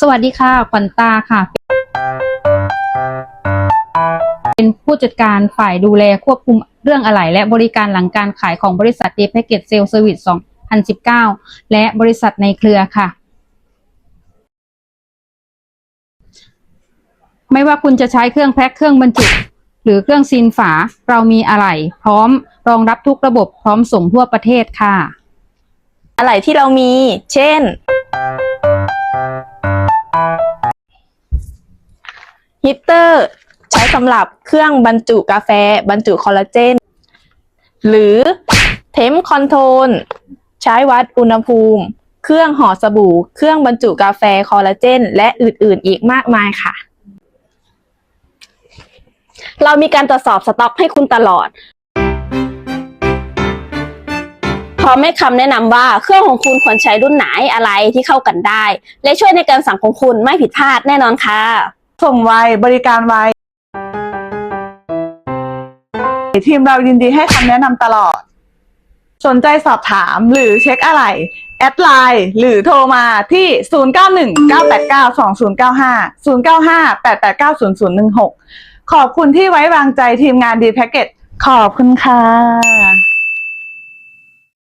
สวัสดีค่ะขวัญตาค่ะ เป็นผู้จัดการฝ่ายดูแลควบคุมเรื่องอะไหล่และบริการหลังการขายของบริษัท d p a c k e t Sales Service 2019 และบริษัทในเครือค่ะ ไม่ว่าคุณจะใช้เครื่องแพ็คเครื่องบรรจุหรือเครื่องซีนฝาเรามีอะไหล่พร้อมรองรับทุกระบบพร้อมส่งทั่วประเทศค่ะ อะไรที่เรามี เช่น ฮีตเตอร์ใช้สำหรับเครื่องบรรจุกาแฟ บรรจุคอลลาเจน หรือเทมคอนโทรลใช้วัดอุณหภูมิ เครื่องห่อสบู่ เครื่องบรรจุกาแฟคอลลาเจน และอื่นๆ อีกมากมายค่ะ เรามีการตรวจสอบสต็อกให้คุณตลอดพร้อมให้คำแนะนำว่าเครื่องของคุณควรใช้รุ่นไหนอะไรที่เข้ากันได้ และช่วยในการสั่งของคุณไม่ผิดพลาดแน่นอนค่ะ ส่งไวบริการไวทีมเรายินดีให้คำแนะนำตลอด สนใจสอบถามหรือเช็คอะไร แอดไลน์หรือโทรมาที่ 0919892095 0958890016 ขอบคุณที่ไว้วางใจทีมงานดีแพ็กเกจขอบคุณค่ะ